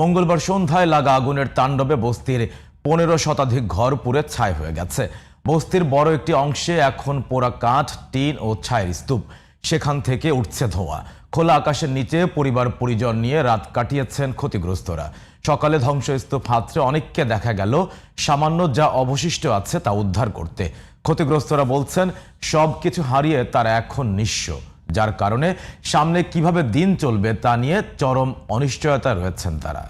মঙ্গলবার সন্ধ্যায় লাগা আগুনের তাণ্ডবে বস্তির পনেরো শতাধিক ঘর পুড়ে ছাই হয়ে গেছে। বস্তির বড় একটি অংশে এখন পোড়া কাঠ, টিন ও ছায়ের স্তূপ। সেখান থেকে উঠছে ধোঁয়া। খোলা আকাশের নিচে পরিবার পরিজন নিয়ে রাত কাটিয়েছেন ক্ষতিগ্রস্তরা। সকালে ধ্বংসস্তূপ হাতড়ে অনেককে দেখা গেল। সামান্য যা অবশিষ্ট আছে তা উদ্ধার করতে। ক্ষতিগ্রস্তরা বলছেন সব কিছু হারিয়ে তারা এখন নিঃস্ব। যার কারণে সামনে কীভাবে দিন চলবে তা নিয়ে চরম অনিশ্চয়তা রয়েছেন তারা।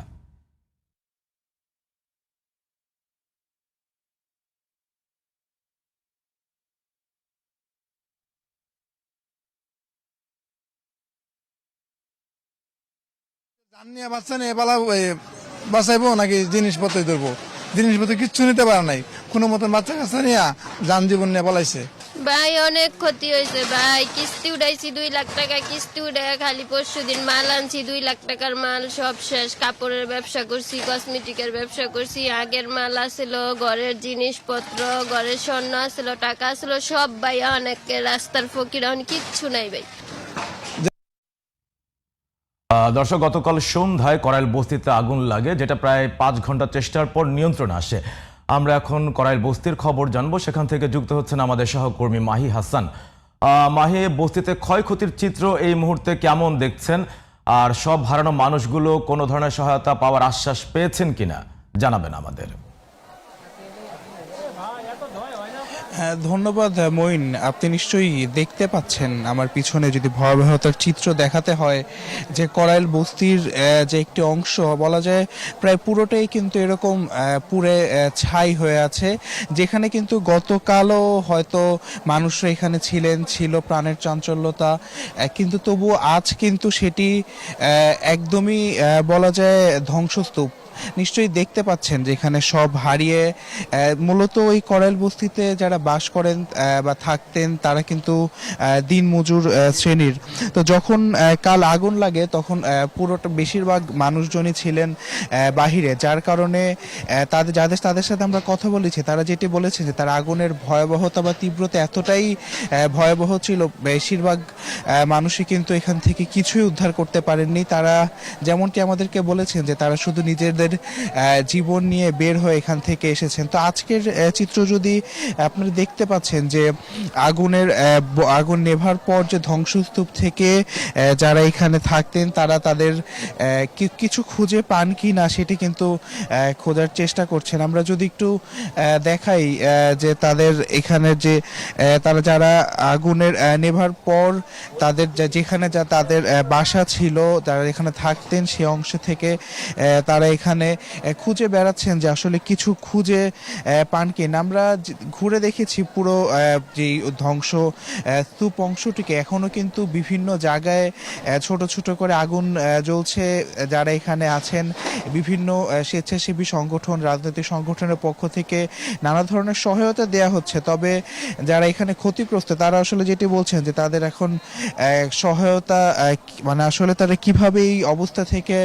নাকি জিনিসপত্র কিচ্ছু নিতে পারে নাই। কোনো মতন বাচ্চা কাচ্চা নিয়ে যান জীবন নিয়ে পালাইছে। ভাই, অনেক ক্ষতি হয়েছে ভাই। কিস্তি উঠাইছি দুই লাখ টাকা, কিস্তি উঠে খালি পরশু দিন মাল আনছি, দুই লাখ টাকার মাল সব শেষ। কাপড়ের ব্যবসা করছি কসমেটিকের ব্যবসা করছি। আগের মাল আসছিল ঘরের জিনিসপত্র, ঘরের স্বর্ণ আসছিল টাকা আসছিল সব ভাই অনেক রাস্তার ফকির অনেক কিচ্ছু নাই ভাই। দর্শক, গতকাল সন্ধ্যায় করাইল বস্তিতে আগুন লাগে, যেটা প্রায় পাঁচ ঘণ্টা চেষ্টার পর নিয়ন্ত্রণে আসে। আমরা এখন করাইল বস্তির খবর জানব। সেখান থেকে যুক্ত হচ্ছেন আমাদের সহকর্মী মাহি হাসান। মাহি, বস্তিতে ক্ষয়ক্ষতির চিত্র এই মুহূর্তে কেমন দেখছেন? আর সব হারানো মানুষগুলো কোনো ধরনের সহায়তা পাওয়ার আশ্বাস পেয়েছেন কিনা? জানাবেন আমাদের। হ্যাঁ ধন্যবাদ মঈন। আপনি নিশ্চয়ই দেখতে পাচ্ছেন আমার পিছনে যদি ভয়াবহতার চিত্র দেখাতে হয়, যে করাইল বস্তির যে একটি অংশ, বলা যায় প্রায় পুরোটাই কিন্তু এরকম পুড়ে ছাই হয়ে আছে, যেখানে কিন্তু গতকালও হয়তো মানুষরা এখানে ছিলেন, ছিল প্রাণের চাঞ্চল্যতা কিন্তু তবুও আজ কিন্তু সেটি একদমই বলা যায় ধ্বংসস্তূপ। নিশ্চয়ই দেখতে পাচ্ছেন যে এখানে সব হারিয়ে মূলত ওই করাইল বস্তিতে যারা বাস করেন বা থাকতেন, তারা কিন্তু দিনমজুর শ্রেণির। তো যখন কাল আগুন লাগে, তখন পুরোটা বেশিরভাগ মানুষজনই ছিলেন বাহিরে। যার কারণে তাদের, যাদের, তাদের সাথে আমরা কথা বলেছি, তারা যেটি বলেছে যে তার আগুনের ভয়াবহতা বা তীব্রতা এতটাই ভয়াবহ ছিল, বেশিরভাগ মানুষই কিন্তু এখান থেকে কিছুই উদ্ধার করতে পারেননি। তারা যেমনটি আমাদেরকে বলেছেন যে তারা শুধু নিজেদের আহ, জীবন নিয়ে বের হয়ে এখান থেকে এসেছেন। তো আজকের চিত্র যদি আপনারা দেখতে পাচ্ছেন যে আগুনের আগুন নেভার পর যে ধ্বংসস্তূপ থেকে যারা এখানে থাকতেন তারা তাদের কিছু খুঁজে পান কি না সেটি কিন্তু খোঁজার চেষ্টা করছেন। আমরা যদি একটু দেখাই যে তাদের এখানে যে তারা যারা আগুনের নেভার পর তাদের যেখানে যা তাদের বাসা ছিল যারা এখানে থাকতেন সে অংশ থেকে তারা এখানে আহ, খুঁজে বেড়াচ্ছেন যে আসলে কিছু খুঁজে পান কিনা। আমরা ঘুরে দেখেছি পুরো যে ধ্বংস স্তূপ অংশটিকে এখনও কিন্তু বিভিন্ন জায়গায় ছোট ছোট করে আগুন জ্বলছে। যারা এখানে আছেন বিভিন্ন স্বেচ্ছাসেবী সংগঠন রাজনৈতিক সংগঠনের পক্ষ থেকে নানা ধরনের সহায়তা দেয়া হচ্ছে। তবে যারা এখানে ক্ষতিগ্রস্ত তারা আসলে যেটি বলছেন যে তাদের এখন সহায়তা মানে আসলে তারা কীভাবে এই অবস্থা থেকে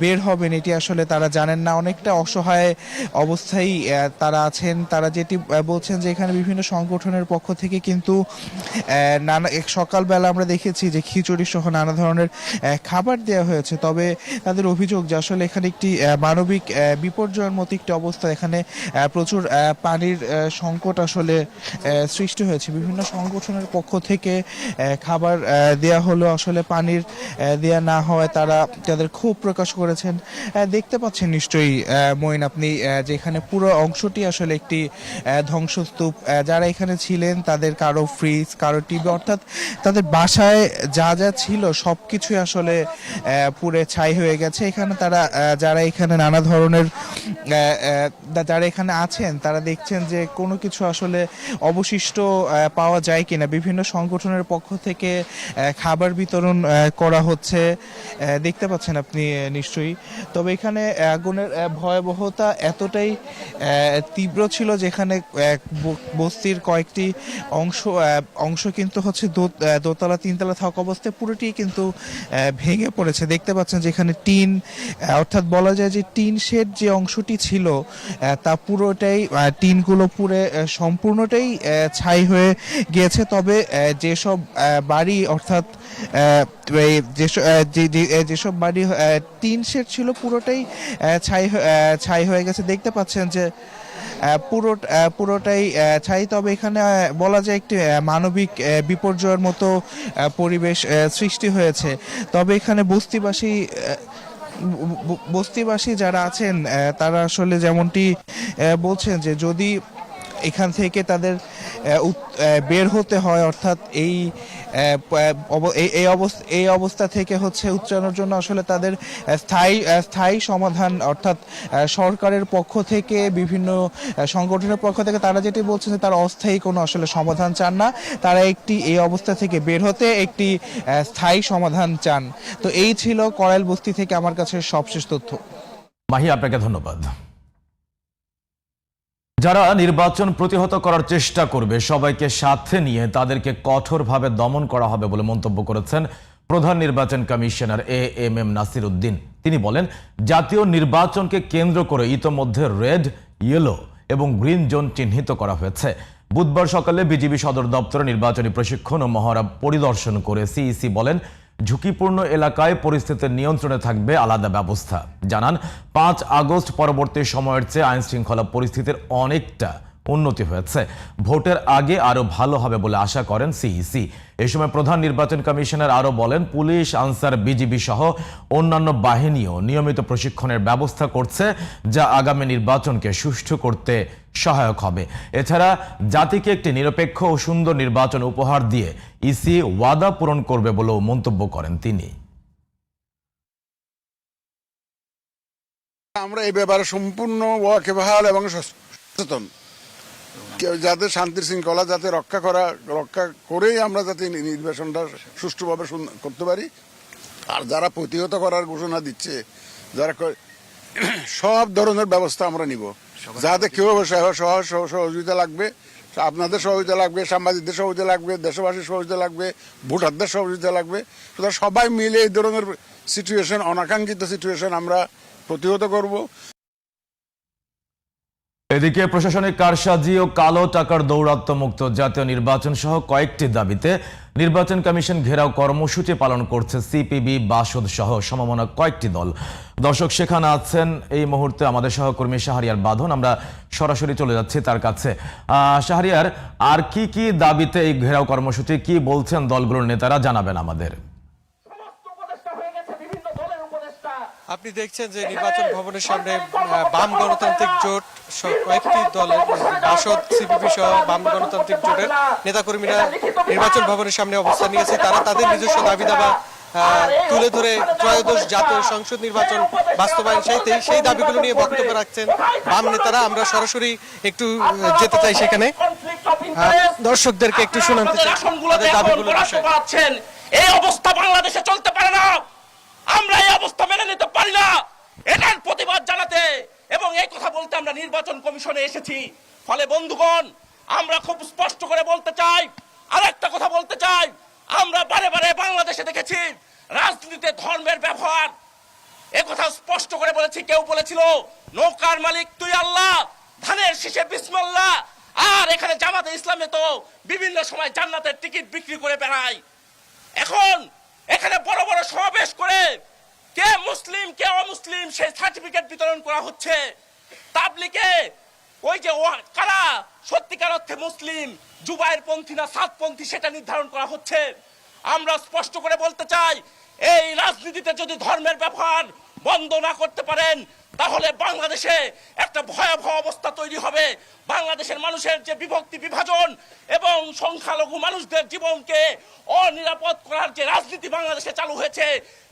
বের হবেন এটি আসলে তারা জানেন না, অনেকটা অসহায় অবস্থায় তারা আছেন। তারা যেটি বলছেন যে এখানে বিভিন্ন সংগঠনের পক্ষ থেকে কিন্তু নানা সকালবেলা আমরা দেখেছি যে খিচুড়ি সহ নানা ধরনের খাবার দেওয়া হয়েছে। তবে তাদের অভিযোগ যে আসলে এখানে একটি মানবিক বিপর্যয়ের মতো একটি অবস্থা। এখানে প্রচুর পানির সংকট আসলে সৃষ্টি হয়েছে। বিভিন্ন সংগঠনের পক্ষ থেকে খাবার দেয়া হলো। আসলে পানির দেয়া না হওয়ায় তারা, তাদের ক্ষোভ প্রকাশ করেছেন। দেখতে পাচ্ছেন নিশ্চয়ই মইন আপনি যেখানে পুরো অংশটি আসলে একটি ধ্বংসস্তূপ যারা এখানে ছিলেন তাদের কারও ফ্রিজ কারও টিভি অর্থাৎ তাদের বাসায় যা যা ছিল সব কিছুই আসলে পুরে ছাই হয়ে গেছে। এখানে তারা যারা এখানে নানা ধরনের যারা এখানে আছেন, তারা দেখছেন যে কোনো কিছু আসলে অবশিষ্ট পাওয়া যায় কিনা। বিভিন্ন সংগঠনের পক্ষ থেকে খাবার বিতরণ করা হচ্ছে। দেখতে পাচ্ছেন আপনি নিশ্চয়ই। তবে এখানে আগুনের ভয়াবহতা এতটাই তীব্র ছিল যেখানে বস্তির কয়েকটি অংশ অংশ কিন্তু হচ্ছে দোতলা, তিনতলা থাকা অবস্থায় পুরোটি কিন্তু ভেঙে পড়েছে। দেখতে পাচ্ছেন যেখানে টিন অর্থাৎ বলা যায় যে টিন শেড যে অংশটি ছিল তা পুরোটাই টিনগুলো পুরে সম্পূর্ণটাই ছাই হয়ে গিয়েছে। তবে যেসব বাড়ি, অর্থাৎ যেসব বাড়ি টিন শেড ছিল, পুরোটাই ছাই ছাই হয়ে গেছে। দেখতে পাচ্ছেন যে পুরো পুরোটাই ছাই। তবে এখানে বলা যায় একটি মানবিক বিপর্যয়ের মতো পরিবেশ সৃষ্টি হয়েছে। তবে এখানে বস্তিবাসী বস্তিবাসী যারা আছেন তারা আসলে যেমনটি বলছেন যে যদি এখান থেকে তাদের বের হতে হয়, অর্থাৎ এই- এই অবস্থা এই অবস্থা থেকে হচ্ছে উচ্চারণের জন্য আসলে তাদের স্থায়ী স্থায়ী সমাধান, অর্থাৎ সরকারের পক্ষ থেকে, বিভিন্ন সংগঠনের পক্ষ থেকে তারা যেটি বলছেন যে তারা অস্থায়ী কোনো আসলে সমাধান চান না। তারা একটি, এই অবস্থা থেকে বের হতে একটি স্থায়ী সমাধান চান। তো এই ছিল করাইল বস্তি থেকে আমার কাছে সবশেষ তথ্য। মাহি, আপনাকে ধন্যবাদ। যারা নির্বাচন প্রতিহত করার চেষ্টা করবে, সবাইকে সাথে নিয়ে তাদেরকে কঠোরভাবে দমন করা হবে বলে মন্তব্য করেছেন প্রধান নির্বাচন commissioner A M M Nasir Uddin তিনি বলেন, জাতীয় নির্বাচনকে কেন্দ্র করে ইতোমধ্যে রেড, ইয়েলো এবং গ্রিন জোন চিহ্নিত করা হয়েছে। বুধবার সকালে বিজিবি সদর দপ্তরে নির্বাচনী প্রশিক্ষণ ও মহড়া পরিদর্শন করে সিইসি বলেন ঝুঁকিপূর্ণ এলাকায় পরিস্থিতির নিয়ন্ত্রণে থাকবে আলাদা ব্যবস্থা। জানান, পাঁচ আগস্ট পরবর্তী সময়ের চেয়ে আইন শৃঙ্খলা পরিস্থিতির অনেকটা উন্নতি হয়েছে। ভোটের আগে আরও ভালো হবে বলে আশা করেন সিইসি। এ সময় প্রধান নির্বাচন কমিশনার আরও বলেন, পুলিশ, আনসার, বিজিবি সহ অন্যান্য বাহিনীও নিয়মিত প্রশিক্ষণের ব্যবস্থা করছে যা আগামী নির্বাচনকে সুষ্ঠু করতে সহায়ক হবে। এছাড়া জাতিকে একটি নিরপেক্ষ ও সুন্দর নির্বাচন উপহার দিয়ে ইসি ওয়াদা পূরণ করবে বলেও মন্তব্য করেন তিনি। আমরা এই ব্যাপারে সম্পূর্ণ এবং সচেতন। যাতে শান্তির শৃঙ্খলা যাতে রক্ষা করা রক্ষা করেই আমরা যাতে নির্বাচনটা সুষ্ঠুভাবে করতে পারি। আর যারা প্রতিহত করার ঘোষণা দিচ্ছে যারা সব ধরনের ব্যবস্থা আমরা নিব। যাতে কেউ সহ- সহ- সহ- সহযোগিতা লাগবে আপনাদের সহযোগিতা লাগবে সাংবাদিকদের সহযোগিতা লাগবে দেশবাসীর সহযোগিতা লাগবে ভোটারদের সহযোগিতা লাগবে। সুতরাং সবাই মিলে এই ধরনের সিচুয়েশন অনাকাঙ্ক্ষিত সিচুয়েশন আমরা প্রতিহত করব। এদিকে প্রশাসনিক কারসাজি ও কালো টাকার দৌরাত্ম মুক্ত জাতীয় নির্বাচন সহ কয়েকটি দাবিতে নির্বাচন কমিশন ঘেরাও কর্মসূচি পালন করছে সিপিবি বাসদ সহ সমমনা কয়েকটি দল। দর্শক সেখানে আছেন এই মুহূর্তে আমাদের সহকর্মী শাহরিয়ার বাঁধন। আমরা সরাসরি চলে যাচ্ছি তার কাছে। শাহরিয়ার আর কি কি দাবিতে এই ঘেরাও কর্মসূচি কি বলছেন দলগুলোর নেতারা জানাবেন আমাদের। আপনি দেখছেন যে নির্বাচন ভবনের সামনে বাম গণতান্ত্রিক জোট কয়েকটি দলের বাসদ সিপিপি সহ বাম গণতান্ত্রিক জোটের নেতাকর্মীরা নির্বাচন ভবনের সামনে অবস্থান নিয়েছে। তারা তাদের নিজস্ব দাবি দাবা তুলে ধরে ত্রয়োদশ জাতীয় সংসদ নির্বাচন বাস্তবায়ন সেই সেই দাবিগুলো নিয়ে বক্তব্য রাখছেন বাম নেতারা। আমরা সরাসরি একটু যেতে চাই সেখানে। দর্শকদেরকে একটু শোনাতে চাই। পাচ্ছেন এই অবস্থা বাংলাদেশে চলতে পারে না। আমরা এই অবস্থা মেনে নিতে পারি না। এটার প্রতিবাদ জানাতে এবং এই কথা বলতে আমরা নির্বাচন কমিশনে এসেছি। ফলে বন্ধুগণ, আমরা খুব স্পষ্ট করে বলতে চাই আর একটা কথা বলতে চাই। আমরা বারে বারে বাংলাদেশে দেখেছি রাজনীতিতে ধর্মের ব্যবহার। কথা স্পষ্ট করে বলেছি, কেউ বলেছিল, নৌকার মালিক তুই আল্লাহ, ধানের শীষে বিসমাল্লাহ। আর এখানে জামাতে ইসলামে তো বিভিন্ন সময় জান্নাতের টিকিট বিক্রি করে বেড়ায়। এখন এখানে বড় বড় সমাবেশ করে কে মুসলিম, কে অমুসলিম সেই সার্টিফিকেট বিতরণ করা হচ্ছে? তাবলিকে ওই যে কারা? সত্যিকার অর্থে মুসলিম, জুবাইর পন্থী না সাত সাতপন্থী সেটা নির্ধারণ করা হচ্ছে। আমরা স্পষ্ট করে বলতে চাই, এই রাজনীতিতে যদি ধর্মের ব্যবহার বন্ধ না করতে পারেন, তাহলে বাংলাদেশে একটা ভয়াবহ অবস্থা তৈরি হবে। বাংলাদেশের মানুষের যে বিভক্তি বিভাজন এবং সংখ্যালঘু মানুষদের জীবনকে অনিরাপদ করার যে রাজনীতি বাংলাদেশে চালু হয়েছে,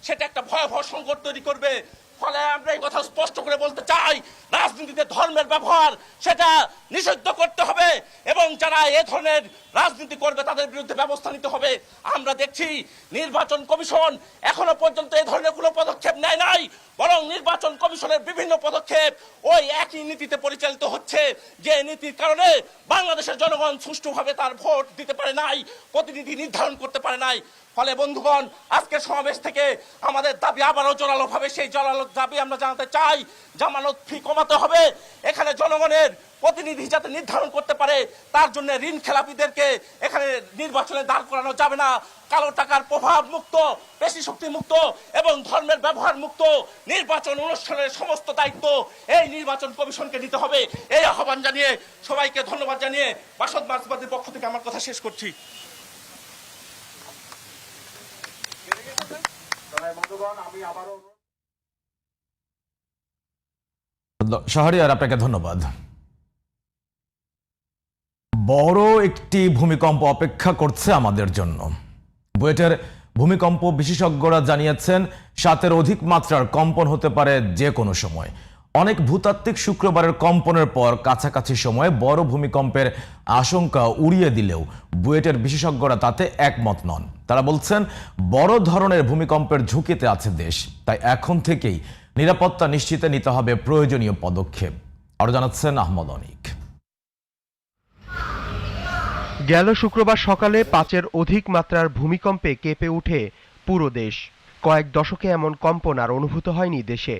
সেটা একটা ভয়াবহ সংকট তৈরি করবে। ফলে আমরা এই কথা স্পষ্ট করে বলতে চাই, রাজনীতিতে ধর্মের ব্যবহার সেটা নিষিদ্ধ করতে হবে এবং যারা এ ধরনের রাজনীতি করবে তাদের বিরুদ্ধে ব্যবস্থা নিতে হবে। আমরা দেখছি নির্বাচন কমিশন এখনও পর্যন্ত এই ধরনের কোনো পদক্ষেপ নেয় নাই, বরং নির্বাচন কমিশনের বিভিন্ন পদক্ষেপ ওই একই নীতিতে পরিচালিত হচ্ছে, যে নীতির কারণে বাংলাদেশের জনগণ সুষ্ঠুভাবে তার ভোট দিতে পারে নাই, প্রতিনিধি নির্ধারণ করতে পারে নাই। ফলে বন্ধুগণ আজকের সমাবেশ থেকে আমাদের দাবি আবারও জোরালো ভাবে, সেই জোরালো দাবি আমরা জানাতে চাই। জামানত ফি কমাতে হবে। এখানে জনগণের প্রতিনিধি যাতে নির্ধারণ করতে পারে, তার জন্য ঋণ খেলাপিদেরকে এখানে নির্বাচনে দাঁড় করানো যাবে না। কালো টাকার প্রভাব মুক্ত পেশি শক্তি মুক্ত এবং ধর্মের ব্যবহার মুক্ত। নির্বাচন অনুষ্ঠানের সমস্ত দায়িত্ব এই নির্বাচন কমিশনকে নিতে হবে। এই আহ্বান জানিয়ে সবাইকে ধন্যবাদ জানিয়ে বাসদ মার্চবাদীর পক্ষ থেকে আমার কথা শেষ করছি। শাহরিয়ার, আপনাকে ধন্যবাদ। বড় একটি ভূমিকম্প অপেক্ষা করছে আমাদের জন্য। বুয়েটের ভূমিকম্প বিশেষজ্ঞরা জানিয়েছেন, সাতের অধিক মাত্রার কম্পন হতে পারে যে কোনো সময়। অনেক ভূতাত্ত্বিক শুক্রবারের কম্পনের পর কাছাকাছি সময়ে বড় ভূমিকম্পের আশঙ্কা উড়িয়ে দিলেও বুয়েটের বিশেষজ্ঞরা তাতে একমত নন। তারা বলছেন, বড় ধরনের ভূমিকম্পের ঝুঁকিতে আছে দেশ, তাই এখন থেকেই নিরাপত্তা নিশ্চিতে নিতে হবে প্রয়োজনীয় পদক্ষেপ। আরও জানাচ্ছেন আহমদ অনিক। গেল শুক্রবার সকালে পাঁচের অধিক মাত্রার ভূমিকম্পে কেঁপে উঠে পুরো দেশ। কয়েক দশকে এমন কম্পন আর অনুভূত হয়নি দেশে।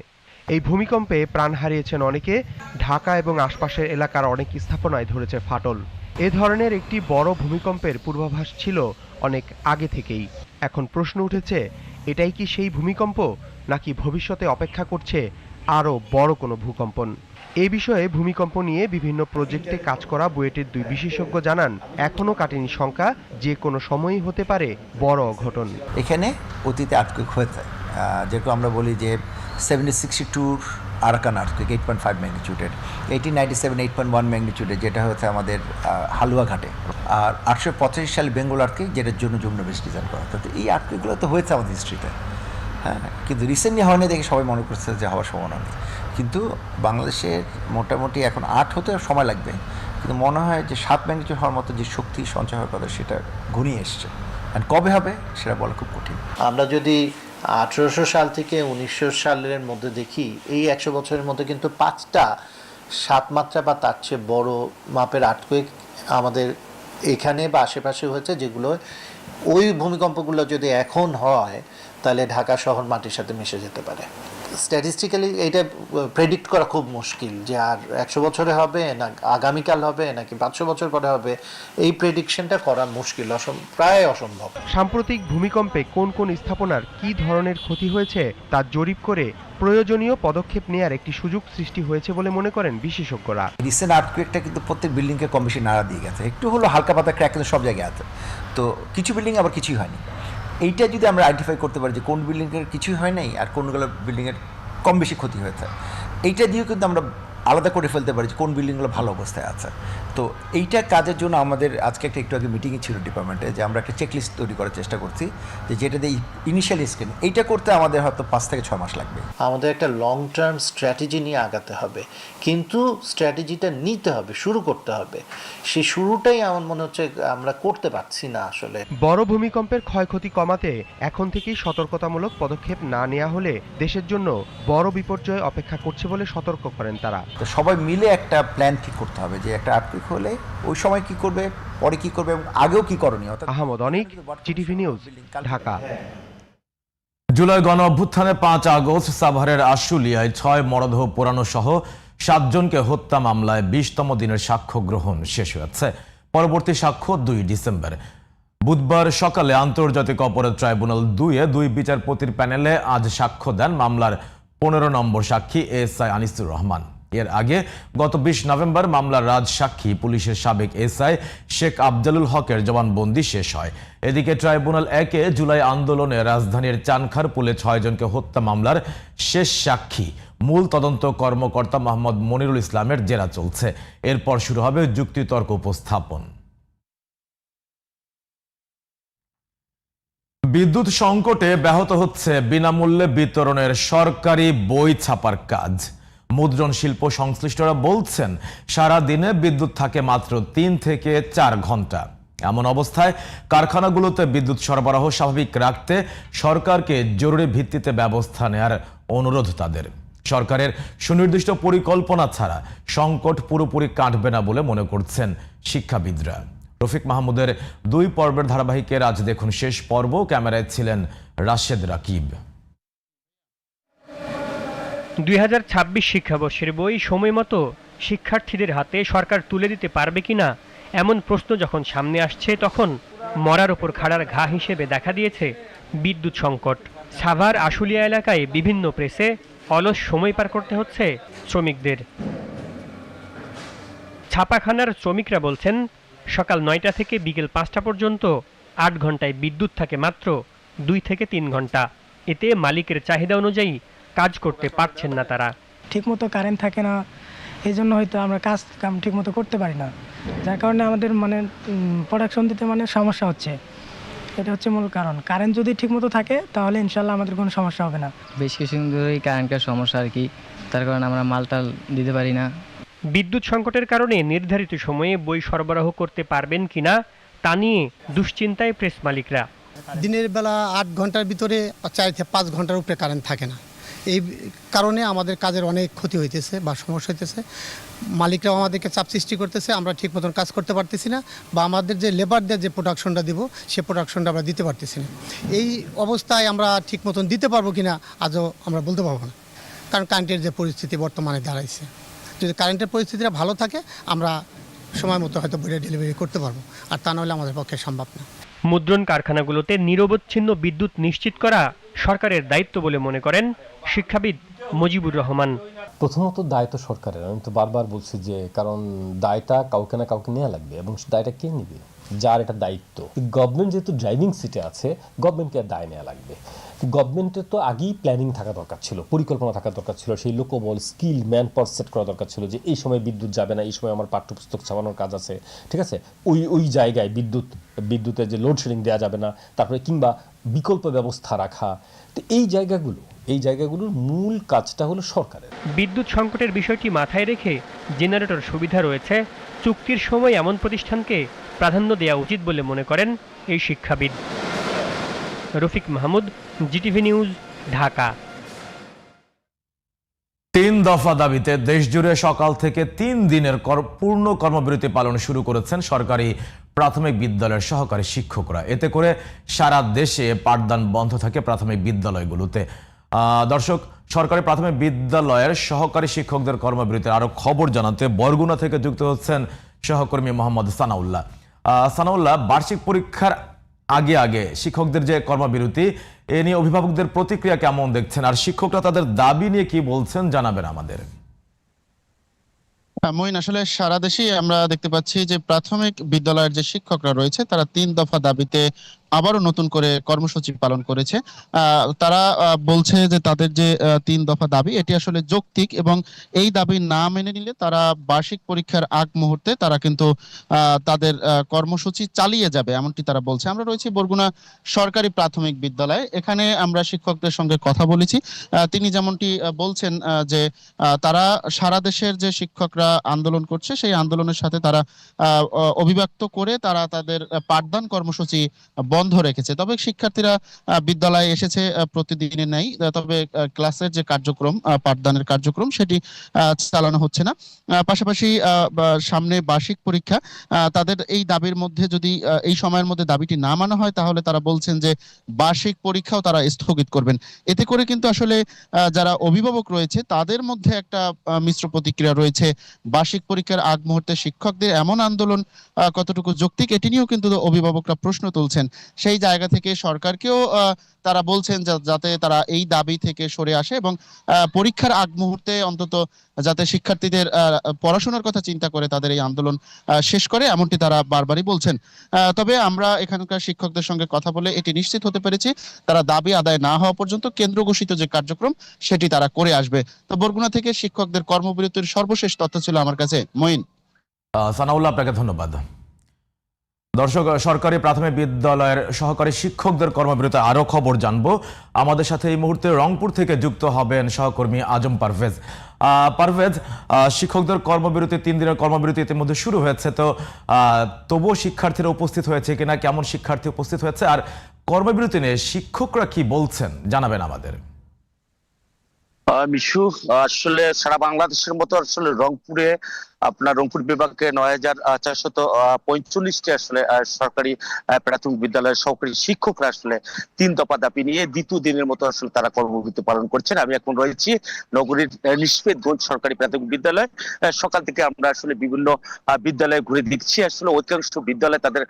এই ভূমিকম্পে প্রাণ হারিয়েছেন অনেকে। ঢাকা এবং আশপাশের এলাকার অনেক স্থাপনায় ধরেছে ফাটল। এ ধরনের একটি বড় ভূমিকম্পের পূর্বাভাস ছিল অনেক আগে থেকেই। এখন প্রশ্ন উঠেছে এটাই কি সেই ভূমিকম্প নাকি ভবিষ্যতে অপেক্ষা করছে আরও বড় কোনো ভূকম্পন? এ বিষয়ে ভূমিকম্প নিয়ে বিভিন্ন প্রজেক্টে কাজ করা বুয়েটের দুই বিশেষজ্ঞ জানান এখনও কাটেনি শঙ্কা যে কোনো সময়ই হতে পারে বড় অঘটন। এখানে অতীতে আটকে হয়েছে। আহ, যেরকম আমরা বলি যে সেভেন্টি সিক্সটি টুর Arakan earthquake eight point five ম্যাগনিচিউডের eighteen ninety seven eight point one ম্যাগনিচিউডের যেটা হচ্ছে আমাদের হালুয়াঘাটে আর আটশো পঁচাশি সালে বেঙ্গল আর্থকুইক যেটার জন্য যমুনা বেশ ডিজাইন করা হতো। তো এই আর্থকুইকগুলো তো হয়েছে আমাদের হিস্ট্রিতে হ্যাঁ কিন্তু রিসেন্টলি হয়নি দেখে সবাই মনে করছে যে হওয়ার সম্ভাবনা নেই। কিন্তু বাংলাদেশের মোটামুটি এখন আট হতে সময় লাগবে। কিন্তু মনে হয় যে সাত ম্যাগনিচিউড হওয়ার মতো যে শক্তি সঞ্চয় হওয়ার কথা সেটা ঘনিয়ে এসছে। আর কবে হবে সেটা বলা খুব কঠিন। আমরা যদি আঠেরোশো সাল থেকে উনিশশো সালের মধ্যে দেখি, এই একশো বছরের মধ্যে কিন্তু পাঁচটা সাত মাত্রা বা তার চেয়ে বড় মাপের আর্থকুইক আমাদের এখানে বা আশেপাশে হয়েছে, যেগুলো ওই ভূমিকম্পগুলো যদি এখন হয়, তাহলে ঢাকা শহর মাটির সাথে মিশে যেতে পারে। স্ট্যাটিস্টিক্যালি এটা প্রেডিক্ট করা খুব মুশকিল যে আর একশো বছরে হবে না আগামীকাল হবে নাকি পাঁচশো বছর পরে হবে এই প্রেডিকশনটা করা মুশকিল অসম প্রায় অসম্ভব। সাম্প্রতিক ভূমিকম্পে কোন কোন স্থাপনার কী ধরনের ক্ষতি হয়েছে তা জরিপ করে প্রয়োজনীয় পদক্ষেপ নেয়ার একটি সুযোগ সৃষ্টি হয়েছে বলে মনে করেন বিশেষজ্ঞরা। রিসেন্ট আর্থকুইকটা কিন্তু প্রত্যেক বিল্ডিংকে কম বেশি নাড়া দিয়ে গেছে। একটু হলো হালকা পাতা ক্র্যাক কিন্তু সব জায়গায় আছে। তো কিছু বিল্ডিং আবার কিছুই হয়নি। এইটা যদি আমরা আইডেন্টিফাই করতে পারি যে কোন বিল্ডিংয়ের কিছুই হয় নাই আর কোনগুলো বিল্ডিংয়ের কম বেশি ক্ষতি হয়েছে, এইটা দিয়েও কিন্তু আমরা আলাদা করে ফেলতে পারি যে কোন বিল্ডিংগুলো ভালো অবস্থায় আছে। তো এইটা কাজের জন্য আমাদের আজকে একটা একটু আগে মিটিংয়ে ছিল ডিপার্টমেন্টে যে আমরা একটা চেকলিস্ট তৈরি করার চেষ্টা করছি যে যেটা দিয়ে ইনিশিয়াল স্ক্রিন এইটা করতে আমাদের হয়তো পাঁচ থেকে ছয় মাস লাগবে। আমাদের একটা লং টার্ম স্ট্র্যাটেজি নিয়ে আগাতে হবে। কিন্তু স্ট্র্যাটেজিটা নিতে হবে শুরু করতে হবে। সেই শুরুটাই আমার মনে হচ্ছে আমরা করতে পারছি না আসলে। বড় ভূমিকম্পের ক্ষয়ক্ষতি কমাতে এখন থেকেই সতর্কতামূলক পদক্ষেপ না নেওয়া হলে দেশের জন্য বড় বিপর্যয় অপেক্ষা করছে বলে সতর্ক করেন তারা। তো সবাই মিলে একটা প্ল্যান ঠিক করতে হবে যে একটা আর্থিক হলে ওই সময় কি করবে পরে কি করবে এবং আগেও কি করণীয়? অর্থাৎ Ahmed Anik GTV news Dhaka. July গণ অভ্যুত্থানে পাঁচ আগস্ট সাভারের আশুলিয়ায় ছয় মরদেহ পোড়ানো সহ সাতজনকে হত্যা মামলায় বিশতম দিনের সাক্ষ্য গ্রহণ শেষ হয়েছে। পরবর্তী সাক্ষ্য দুই ডিসেম্বর। বুধবার সকালে আন্তর্জাতিক অপরাধ ট্রাইব্যুনাল দুইয়ে দুই বিচারপতির প্যানেলে আজ সাক্ষ্য দেন মামলার পনেরো নম্বর সাক্ষী এস আই আনিসুর রহমান। এর আগে গত বিশ নভেম্বর মামলার রাজ সাক্ষী পুলিশের সাবেক এসআই শেখ আফজালুল হকের জবানবন্দি শেষ হয়। এদিকে ট্রাইব্যুনাল একে জুলাই আন্দোলনে রাজধানীর চানখার চানখারপুলে ছয়জনকে হত্যা মামলার শেষ সাক্ষী। মূল তদন্ত কর্মকর্তা মোহাম্মদ মনিরুল ইসলামের জেরা চলছে। এরপর শুরু হবে যুক্তিতর্ক উপস্থাপন। বিদ্যুৎ সংকটে ব্যাহত হচ্ছে বিনামূল্যে বিতরণের সরকারি বই ছাপার কাজ। মুদ্রণ শিল্প সংশ্লিষ্টরা বলছেন সারা দিনে বিদ্যুৎ থাকে মাত্র তিন থেকে চার ঘণ্টা। এমন অবস্থায় কারখানাগুলোতে বিদ্যুৎ সরবরাহ স্বাভাবিক রাখতে সরকারকে জরুরি ভিত্তিতে ব্যবস্থা নেয়ার অনুরোধ তাদের। সরকারের সুনির্দিষ্ট পরিকল্পনা ছাড়া সংকট পুরোপুরি কাটবে না বলে মনে করছেন শিক্ষাবিদরা। রফিক মাহমুদের দুই পর্বের ধারাবাহিকের আজ দেখুন শেষ পর্ব। ক্যামেরায় ছিলেন রাশেদ রাকিব। দুই হাজার ছাব্বিশ শিক্ষাবর্ষের বই সময় মতো শিক্ষার্থীদের হাতে সরকার তুলে দিতে পারবে কিনা এমন প্রশ্ন যখন সামনে আসছে, তখন মরার ওপর খাড়ার ঘা হিসেবে দেখা দিয়েছে বিদ্যুৎ সংকট। সাভার আশুলিয়া এলাকায় বিভিন্ন প্রেসে অলস সময় পার করতে হচ্ছে শ্রমিকদের। ছাপাখানার শ্রমিকরা বলছেন, সকাল নয়টা থেকে বিকেল পাঁচটা পর্যন্ত আট ঘন্টায় বিদ্যুৎ থাকে মাত্র দুই থেকে তিন ঘণ্টা। এতে মালিকের চাহিদা অনুযায়ী কাজ করতে পারছেন না তারা। ঠিকমতো কারেন্ট থাকে না এই জন্য হয়তো আমরা কাজ কাম ঠিকমতো করতে পারি না। যার কারণে আমাদের মানে প্রোডাকশন দিতে মানে সমস্যা হচ্ছে। এটা হচ্ছে মূল কারণ। কারেন্ট যদি ঠিকমতো থাকে তাহলে ইনশাল্লাহ আমাদের কোনো সমস্যা হবে না। বেশ কিছুদিন ধরেই কারেন্টের সমস্যা আর কি। তার কারণে আমরা মালটাল দিতে পারি না। বিদ্যুৎ সংকটের কারণে নির্ধারিত সময়ে বই সরবরাহ করতে পারবেন কিনা তা নিয়ে দুশ্চিন্তায় প্রেস মালিকরা। দিনের বেলা আট ঘণ্টার ভিতরে চার থেকে পাঁচ ঘণ্টার উপরে কারেন্ট থাকে না। এই কারণে আমাদের কাজের অনেক ক্ষতি হইতেছে বা সমস্যা হইতেছে। মালিকরাও আমাদেরকে চাপ সৃষ্টি করতেছে, আমরা ঠিক মতন কাজ করতে পারতেছি না বা আমাদের যে লেবারদের যে প্রোডাকশনটা দিব, সে প্রোডাকশনটা আমরা দিতে পারতেছি না। এই অবস্থায় আমরা ঠিক মতন দিতে পারব কি না আজও আমরা বলতে পারব না। কারণ কারেন্টের যে পরিস্থিতি বর্তমানে দাঁড়াইছে। যদি কারেন্টের পরিস্থিতিটা ভালো থাকে, আমরা সময় মতো হয়তো বইটা ডেলিভারি করতে পারব। আর তা নাহলে আমাদের পক্ষে সম্ভব না। মুদ্রণ কারখানাগুলোতে নিরবচ্ছিন্ন বিদ্যুৎ নিশ্চিত করা সরকারের দায়িত্ব বলে মনে করেন শিক্ষাবিদ মজিবুর রহমান। প্রথমত দায়িত্ব সরকারের। আমি তো বারবার বলছি যে, কারণ দায়টা কাউকে না কাউকে নেওয়া লাগবে, এবং দায়টা কে নিবে? যার এটা দায়িত্ব। গভর্নমেন্ট যেহেতু ড্রাইভিং সিটে আছে গভর্নমেন্টকে দায় নেওয়া লাগবে। গভর্নমেন্টের তো আগেই প্ল্যানিং থাকা দরকার ছিল, পরিকল্পনা থাকা দরকার ছিল, সেই লোকবল স্কিল ম্যান পাওয়ার সেট করা দরকার ছিল যে এই সময় বিদ্যুৎ যাবে না, এই সময় আমার পাঠ্যপুস্তক ছাপানোর কাজ আছে, ঠিক আছে? ওই ওই জায়গায় বিদ্যুৎ বিদ্যুতের যে লোডশেডিং দেওয়া যাবে না, তারপরে কিংবা বিকল্প ব্যবস্থা রাখা। তো এই জায়গাগুলো, এই জায়গাগুলোর মূল কাজটা হলো সরকারের। বিদ্যুৎ সংকটের বিষয়টি মাথায় রেখে জেনারেটর সুবিধা রয়েছে। চুক্তির সময় এমন প্রতিষ্ঠানকে প্রাধান্য দেওয়া উচিত বলে মনে করেন এই শিক্ষাবিদ। Rafiq Mahmud, GTV news, Dhaka. তিন দফা দাবিতে দেশজুড়ে সকাল থেকে তিন দিনের পূর্ণ কর্মবিরতি পালন শুরু করেছেন সরকারি প্রাথমিক বিদ্যালয়ের সহকারী শিক্ষকরা। এতে করে সারা দেশে পাঠদান বন্ধ থাকে প্রাথমিক বিদ্যালয়গুলোতে। দর্শক, সরকারি প্রাথমিক বিদ্যালয়ের সহকারী শিক্ষকদের কর্মবিরতির আরও খবর জানাতে বরগুনা থেকে যুক্ত হচ্ছেন সহকর্মী মোহাম্মদ সানাউল্লাহ। সানাউল্লাহ বার্ষিক পরীক্ষার আগে আগে শিক্ষকদের যে কর্মবিরতি এ নিয়ে অভিভাবকদের প্রতিক্রিয়া কেমন দেখছেন? আর শিক্ষকরা তাদের দাবি নিয়ে কি বলছেন জানাবেন আমাদের। হ্যাঁ, আসলে সারা দেশে আমরা দেখতে পাচ্ছি যে প্রাথমিক বিদ্যালয়ের যে শিক্ষকরা রয়েছে তারা তিন দফা দাবিতে আবারও নতুন করে কর্মসূচি পালন করেছে। তারা বলছে যে তাদের যে তিন দফা দাবি, এটি আসলে যৌক্তিক এবং এই দাবি না মেনে নিলে তারা বার্ষিক পরীক্ষার আগ মুহূর্তে তারা কিন্তু তাদের কর্মসূচি চালিয়ে যাবে, এমনটি তারা বলছে। আমরা রয়েছি বরগুনা সরকারি প্রাথমিক বিদ্যালয়ে। এখানে আমরা শিক্ষকদের সঙ্গে কথা বলেছি। তিনি যেমনটি বলছেন যে তারা সারা দেশের যে শিক্ষকরা আন্দোলন করছে, সেই আন্দোলনের সাথে তারা অভিব্যক্ত করে তারা তাদের পাঠদান কর্মসূচি বন্ধ রেখেছে। তবে শিক্ষার্থীরা বিদ্যালয়ে এসেছে আহ, প্রতিদিনের নেই। তবে ক্লাসের যে কার্যক্রম পাঠদানের কার্যক্রম সেটি চালানো হচ্ছে না। পাশাপাশি সামনে বার্ষিক পরীক্ষা তাদের এই দাবির মধ্যে যদি এই সময়ের মধ্যে দাবিটি না মানা হয় তাহলে তারা বলছেন যে বার্ষিক পরীক্ষাও তারা স্থগিত করবেন। এতে করে কিন্তু আসলে যারা অভিভাবক রয়েছে তাদের মধ্যে একটা মিশ্র প্রতিক্রিয়া রয়েছে। বার্ষিক পরীক্ষার আগ মুহূর্তে শিক্ষকদের এমন আন্দোলন কতটুকু যৌক্তিক এটি নিয়েও কিন্তু অভিভাবকরা প্রশ্ন তুলছেন। সেই জায়গা থেকে সরকারকেও তারা বলছেন যাতে তারা এই দাবি থেকে সরে আসে এবং পরীক্ষার আগ মুহূর্তে অন্তত যাতে শিক্ষার্থীদের পড়াশোনার কথা চিন্তা করে তাদের এই আন্দোলন শেষ করে, এমনটি তারা বারবারই বলছেন। তবে আমরা এখানকার শিক্ষকদের সঙ্গে কথা বলে এটি নিশ্চিত হতে পেরেছি, তারা দাবি আদায় না হওয়া পর্যন্ত কেন্দ্র ঘোষিত যে কার্যক্রম, সেটি তারা করে আসবে। তো বরগুনা থেকে শিক্ষকদের কর্মবিরতির সর্বশেষ তথ্য ছিল আমার কাছে। মঈন। সানাউল্লাহ, আপনাকে ধন্যবাদ। দর্শক, সরকারি প্রাথমিক বিদ্যালয়ের সহকারী শিক্ষকদের কর্মবিরতি আরও খবর জানব। আমাদের সাথে এই মুহূর্তে রংপুর থেকে যুক্ত হবেন সহকর্মী আজম পারভেজ। পারভেজ শিক্ষকদের কর্মবিরতি, তিন দিনের কর্মবিরতি ইতিমধ্যে শুরু হয়েছে। তো তবুও শিক্ষার্থীরা উপস্থিত হয়েছে কিনা, কেমন শিক্ষার্থী উপস্থিত হয়েছে, আর কর্মবিরতি নিয়ে শিক্ষকরা কি বলছেন, জানাবেন আমাদের। বিশু আসলে সারা বাংলাদেশের মতো আসলে রংপুরে আপনার রংপুর বিভাগে নয় হাজার চারশত পঁয়তাল্লিশটি আসলে সরকারি প্রাথমিক বিদ্যালয়ের সহকারী শিক্ষকরা আসলে তিন দফা দাবি নিয়ে দ্বিতীয় দিনের মতো আসলে তারা কর্মবিরতি পালন করছেন। আমি এখন রয়েছি নগরীর নিষ্পেদগঞ্জ সরকারি প্রাথমিক বিদ্যালয়। সকাল থেকে আমরা আসলে বিভিন্ন বিদ্যালয়ে ঘুরে দেখছি। আসলে অধিকাংশ বিদ্যালয়ে তাদের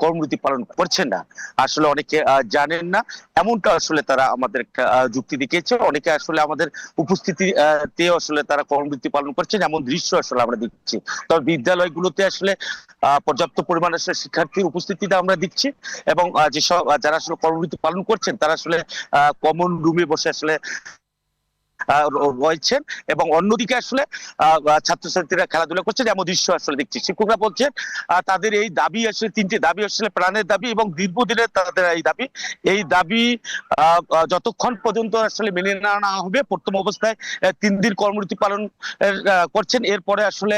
কর্মবিরতি পালন করছেন না। আসলে অনেকে জানেন না। এমনটা আসলে তারা আমাদের একটা যুক্তি দেখিয়েছে। অনেকে আসলে আমাদের উপস্থিতি আহ, তে আসলে তারা কর্মবৃত্তি পালন করছেন। এমন দৃশ্য আসলে আমরা দেখছি তবে বিদ্যালয়গুলোতে আসলে পর্যাপ্ত পরিমাণ আসলে শিক্ষার্থীর উপস্থিতিটা আমরা দিচ্ছি এবং যেসব যারা আসলে কর্মবৃত্তি পালন করছেন, তারা আসলে কমন রুমে বসে আসলে রয়েছেন এবং অন্যদিকে আসলে ছাত্রছাত্রীরা খেলাধুলা করছেন এমন দৃশ্য আসলে দেখছি। শিক্ষকরা বলছেন তাদের এই দাবি আসলে, তিনটি দাবি আসলে প্রাণের দাবি এবং দীর্ঘদিনের তাদের এই দাবি। এই দাবি যতক্ষণ পর্যন্ত আসলে মেনে না হবে, প্রথম অবস্থায় তিন দিন কর্মসূচি পালন করছেন। এরপরে আসলে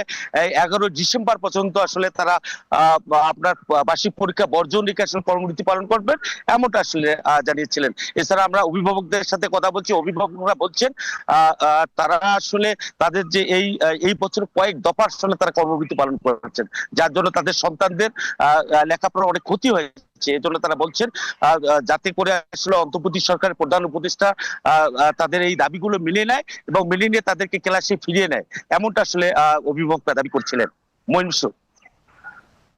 এগারো ডিসেম্বর পর্যন্ত আসলে তারা আপনার বার্ষিক পরীক্ষা বর্জন রেখে আসলে কর্মসূচি পালন করবেন, এমনটা আসলে জানিয়েছিলেন। এছাড়া আমরা অভিভাবকদের সাথে কথা বলছি। অভিভাবকরা বলছেন তারা আসলে তাদের যে এই এই বছর কয়েক দফা আসলে তারা কর্মবিরতি পালন করছেন। যার জন্য তাদের সন্তানদের লেখাপড়া অনেক ক্ষতি হয়েছে। এই জন্য তারা বলছেন যাতে করে আসলে সরকারের প্রধান উপদেষ্টা তাদের এই দাবিগুলো মিলে নেয় এবং মিলিয়ে নিয়ে তাদেরকে ক্লাসে ফিরিয়ে নেয়। এমনটা আসলে আহ, অভিভাবকরা দাবি করছিলেন। মহিমসু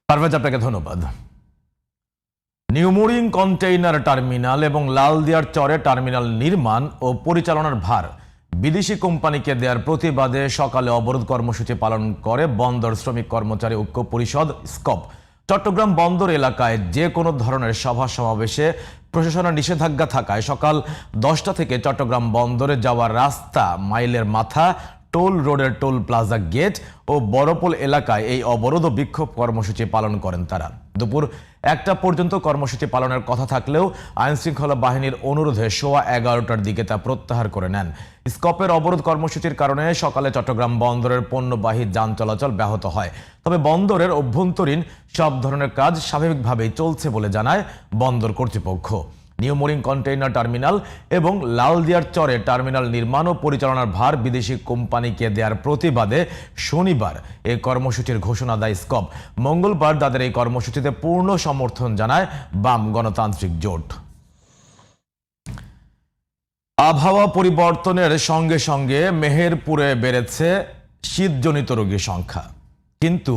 পারভেজ আপনাকে ধন্যবাদ। নিউমোরিং কন্টেইনার টার্মিনাল এবং লালদিয়ার চরে টার্মিনাল নির্মাণ ও পরিচালনার ভার বিদেশি কোম্পানিকে দেওয়ার প্রতিবাদে সকালে অবরোধ কর্মসূচি পালন করে বন্দর শ্রমিক কর্মচারী ঐক্য পরিষদ, স্কপ। চট্টগ্রাম বন্দর এলাকায় যে কোনো ধরনের সভা সমাবেশে প্রশাসনের নিষেধাজ্ঞা থাকায় সকাল দশটা থেকে চট্টগ্রাম বন্দরে যাওয়ার রাস্তা মাইলের মাথা, টোল রোডের টোল প্লাজা গেট ও বড়পোল এলাকায় এই অবরোধ ও বিক্ষোভ কর্মসূচি পালন করেন তারা। দুপুর একটা পর্যন্ত কর্মসূচি পালনের কথা থাকলেও আইনশৃঙ্খলা বাহিনীর অনুরোধে সোয়া এগারোটার দিকে তা প্রত্যাহার করে নেন। স্কপের অবরোধ কর্মসূচির কারণে সকালে চট্টগ্রাম বন্দরের পণ্যবাহী যান চলাচল ব্যাহত হয়। তবে বন্দরের অভ্যন্তরীণ সব ধরনের কাজ স্বাভাবিকভাবেই চলছে বলে জানায় বন্দর কর্তৃপক্ষ। নিউমোরিং কন্টেইনার টার্মিনাল এবং লালদিয়ার চরে টার্মিনাল নির্মাণ ও পরিচালনার ভার বিদেশি কোম্পানিকে দেওয়ার প্রতিবাদে শনিবার এই কর্মসূচির ঘোষণা দেয় স্কপ। মঙ্গলবার তাদের এই কর্মসূচিতে পূর্ণ সমর্থন জানায় বাম গণতান্ত্রিক জোট। আবহাওয়া পরিবর্তনের সঙ্গে সঙ্গে মেহেরপুরে বেড়েছে শীতজনিত রোগীর সংখ্যা। কিন্তু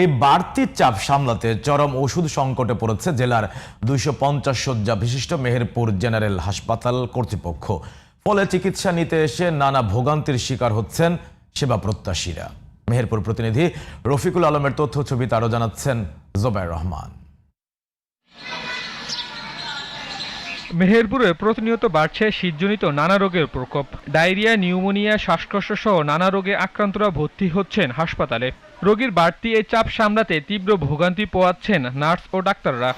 এই বাড়তি চাপ সামলাতে চরম ওষুধ সংকটে পড়েছে জেলার দুইশো পঞ্চাশ শয্যা বিশিষ্ট মেহেরপুর জেনারেল হাসপাতাল কর্তৃপক্ষ। ফলে চিকিৎসা নিতে এসে নানা ভোগান্তির শিকার হচ্ছেন সেবা প্রত্যাশীরা। মেহেরপুর প্রতিনিধি রফিকুল আলমের তথ্য ছবিতে আরও জানাচ্ছেন জোবাইর রহমান। মেহেরপুরে প্রতিনিয়ত বাড়ছে শীতজনিত নানা রোগের প্রকোপ। ডায়রিয়া, নিউমোনিয়া শ্বাসকষ্ট সহ নানা রোগে আক্রান্তরা ভর্তি হচ্ছেন হাসপাতালে। রোগীর বাড়তি এই চাপ সামলাতে তীব্র ভোগান্তি পোয়াচ্ছেন নার্স ও ডাক্তাররা।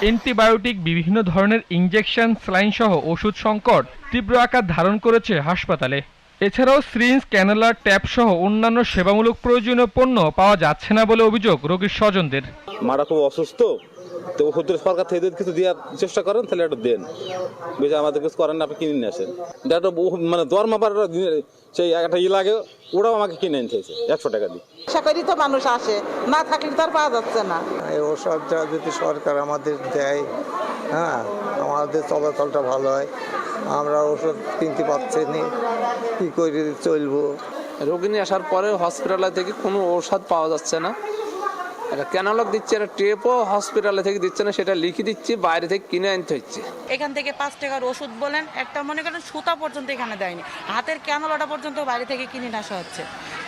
অ্যান্টিবায়োটিক, বিভিন্ন ধরনের ইঞ্জেকশন স্লাইন সহ ওষুধ সংকট তীব্র আকার ধারণ করেছে হাসপাতালে। এছাড়াও সিরিঞ্জ, ক্যানেলার, ট্যাপ সহ অন্যান্য সেবামূলক প্রয়োজনীয় পণ্য পাওয়া যাচ্ছে না বলে অভিযোগ রোগীর স্বজনদের। মারা খুব অসুস্থ। তো ওষুধ সরকার থেকে যদি কিছু দেওয়ার চেষ্টা করেন তাহলে একটু দেন। বুঝে আমাদের কিছু করেন না আপনি কিনে নিয়ে আসেন। এটা বহু- মানে দর মাপার সেই একটা ই লাগে ওটাও আমাকে কিনে আনতে হয়েছে একশো টাকা দিয়ে। আশা করি তো মানুষ আসে না থাকলে তো আর পাওয়া যাচ্ছে না। এই ওষুধটা যদি সরকার আমাদের দেয় হ্যাঁ আমাদের চলাচলটা ভালো হয় আমরা ওষুধ কিনতে পারছি না কী করে চলবো? রোগী নিয়ে আসার পরে হসপিটালে থেকে কোনো ঔষধ পাওয়া যাচ্ছে না। একটা ক্যানালক দিচ্ছে একটা টেপও হসপিটালে থেকে দিচ্ছে না সেটা লিখে দিচ্ছি বাইরে থেকে কিনে আনতে হচ্ছে। এখান থেকে পাঁচ টাকার ওষুধ বলেন একটা মনে করেন সুতা পর্যন্ত এখানে দেয়নি। হাতের ক্যানলাটা পর্যন্ত বাইরে থেকে কিনে নিয়ে আসা হচ্ছে।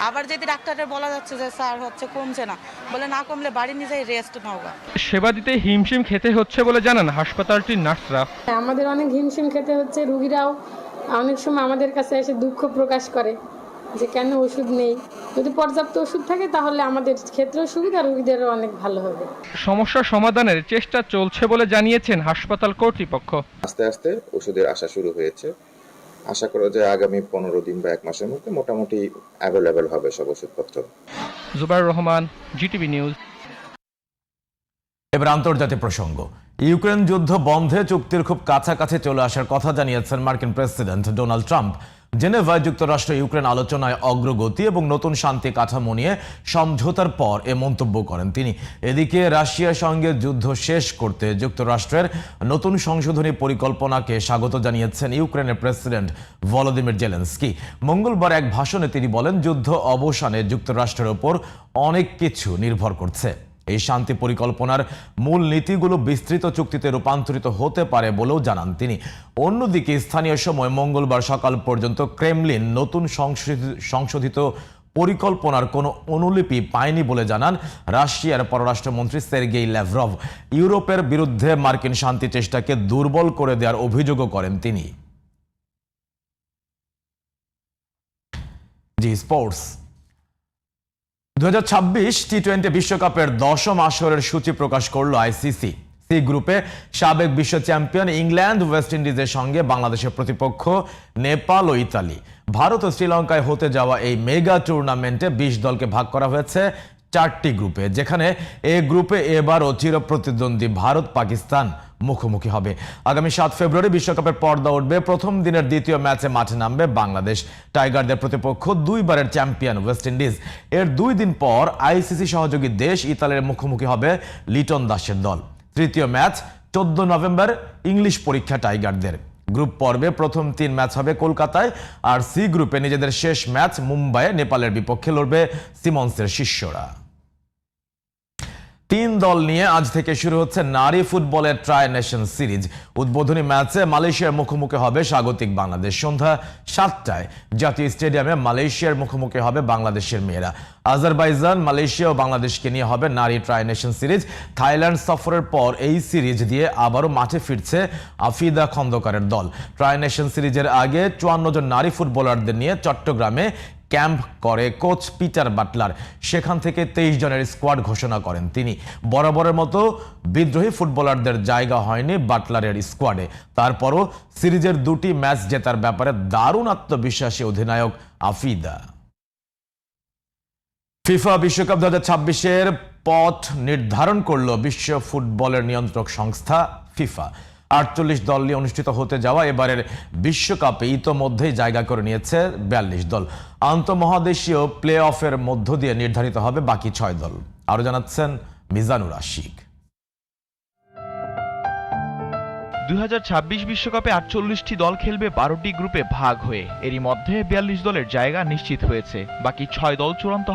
আবার যদি ডাক্তারের বলা যাচ্ছে যে স্যার হচ্ছে কমছে না। বলে না কমলে বাড়ি নিয়ে যাই রেস্ট নাও গা। সেবা দিতে হিমশিম খেতে হচ্ছে বলে জানান হাসপাতালটির নার্সরা। আমাদের অনেক হিমশিম খেতে হচ্ছে রুগীরাও। অনেক সময় আমাদের কাছে এসে দুঃখ প্রকাশ করে। যে কেন ওষুধ নেই? যদি পর্যাপ্ত ওষুধ থাকে তাহলে আমাদের ক্ষেত্রেও সুবিধা রুগীদেরও অনেক ভালো হবে। সমস্যা সমাধানের চেষ্টা চলছে বলে জানিয়েছেন হাসপাতাল কর্তৃপক্ষ। আস্তে আস্তে ওষুধের আসা শুরু হয়েছে। আশা করা যায় আগামী পনেরো দিন বা এক মাসের মধ্যে মোটামুটি অ্যাভেলেবেল হবে সব ওষুধপত্র। Zubair Rahman GTV news. এবার আন্তর্জাতিক প্রসঙ্গ। ইউক্রেন যুদ্ধ বন্ধে চুক্তির খুব কাছাকাছি চলে আসার কথা জানিয়েছেন মার্কিন প্রেসিডেন্ট ডোনাল্ড ট্রাম্প। জেনেভায় যুক্তরাষ্ট্র ইউক্রেন আলোচনায় অগ্রগতি এবং নতুন শান্তি কাঠামো নিয়ে সমঝোতার পর এ মন্তব্য করেন তিনি। এদিকে রাশিয়ার সঙ্গে যুদ্ধ শেষ করতে যুক্তরাষ্ট্রের নতুন সংশোধনী পরিকল্পনাকে স্বাগত জানিয়েছেন ইউক্রেনের প্রেসিডেন্ট ভলোদিমির জেলেন্সকি। মঙ্গলবার এক ভাষণে তিনি বলেন, যুদ্ধ অবসানে যুক্তরাষ্ট্রের ওপর অনেক কিছু নির্ভর করছে। এই শান্তি পরিকল্পনার মূল নীতিগুলো বিস্তৃত চুক্তিতে রূপান্তরিত হতে পারে বলেও জানান তিনি। অন্যদিকে স্থানীয় সময় মঙ্গলবার সকাল পর্যন্ত ক্রেমলিন নতুন সংশোধিত পরিকল্পনার কোনো অনুলিপি পায়নি বলে জানান রাশিয়ার পররাষ্ট্রমন্ত্রী সের্গেই ল্যাভরভ। ইউরোপের বিরুদ্ধে মার্কিন শান্তি চেষ্টাকে দুর্বল করে দেওয়ার অভিযোগও করেন তিনি। G, sports. দু টি টোয়েন্টি বিশ্বকাপের দশম আসরের সূচি প্রকাশ করল আইসিসি সি গ্রুপে সাবেক বিশ্ব চ্যাম্পিয়ন ইংল্যান্ড, ওয়েস্ট ইন্ডিজের সঙ্গে বাংলাদেশের প্রতিপক্ষ নেপাল ও ইতালি। ভারত ও শ্রীলঙ্কায় হতে যাওয়া এই মেগা টুর্নামেন্টে বিশ দলকে ভাগ করা হয়েছে। চারটি গ্রুপে, যেখানে এ গ্রুপে এবার এবারও চিরপ্রতিদ্বন্দ্বী ভারত পাকিস্তান মুখোমুখি হবে। আগামী সাত ফেব্রুয়ারি বিশ্বকাপের পর্দা উঠবে। প্রথম দিনের দ্বিতীয় ম্যাচে মাঠে নামবে বাংলাদেশ। টাইগারদের প্রতিপক্ষ দুইবারের চ্যাম্পিয়ন ওয়েস্ট ইন্ডিজ। এর দুই দিন পর আইসিসি সহযোগী দেশ ইতালির মুখোমুখি হবে লিটন দাসের দল। তৃতীয় ম্যাচ চোদ্দ নভেম্বর, ইংলিশ পরীক্ষা টাইগারদের। গ্রুপ পর্বে প্রথম তিন ম্যাচ হবে কলকাতায় আর সি গ্রুপে নিজেদের শেষ ম্যাচ মুম্বাইয়ে নেপালের বিপক্ষে লড়বে সিমন্সের শিষ্যরা। তিন দল নিয়ে আজ থেকে শুরু হচ্ছে নারী ফুটবলের ট্রাই নেশন সিরিজ উদ্বোধনী ম্যাচে মালয়েশিয়ার মুখোমুখি হবে স্বাগতিক বাংলাদেশ। সন্ধ্যা সাতটায় জাতীয় স্টেডিয়ামে মালয়েশিয়ার মুখোমুখি হবে বাংলাদেশের মেয়েরা। আজারবাইজান, মালয়েশিয়া ও বাংলাদেশকে নিয়ে হবে নারী ট্রাই নেশন সিরিজ থাইল্যান্ড সফরের পর এই সিরিজ দিয়ে আবারও মাঠে ফিরছে আফিদা খন্দকারের দল। ট্রাই নেশন সিরিজের আগে চুয়ান্ন জন নারী ফুটবলারদের নিয়ে চট্টগ্রামে ক্যাম্প করে কোচ পিটার বাটলার। সেখান থেকে তেইশ জনের স্কোয়াড ঘোষণা করেন তিনি। বরাবরের মতো বিদ্রোহী ফুটবলারদের জায়গা হয়নি বাটলারের স্কোয়াডে। তারপরও সিরিজের দুটি ম্যাচ জেতার ব্যাপারে দারুণ আত্মবিশ্বাসী অধিনায়ক আফিদা। ফিফা বিশ্বকাপ দু হাজার ছাব্বিশের পথ নির্ধারণ করল বিশ্ব ফুটবলের নিয়ন্ত্রক সংস্থা ফিফা। আটচল্লিশ দল নিয়ে অনুষ্ঠিত হতে যাওয়া এবারের বিশ্বকাপে ইতোমধ্যেই জায়গা করে নিয়েছে বিয়াল্লিশ দল। আন্তঃমহাদেশীয় প্লে অফের মধ্য দিয়ে নির্ধারিত হবে বাকি ছয় দল। আরও জানাচ্ছেন মিজানুর আশিক। দুই বিশ্বকাপে আটচল্লিশটি দল খেলবে বারোটি গ্রুপে ভাগ হয়ে। এরই মধ্যে বিয়াল্লিশ দলের জায়গা নিশ্চিত হয়েছে। বাকি ছয় দল চূড়ান্ত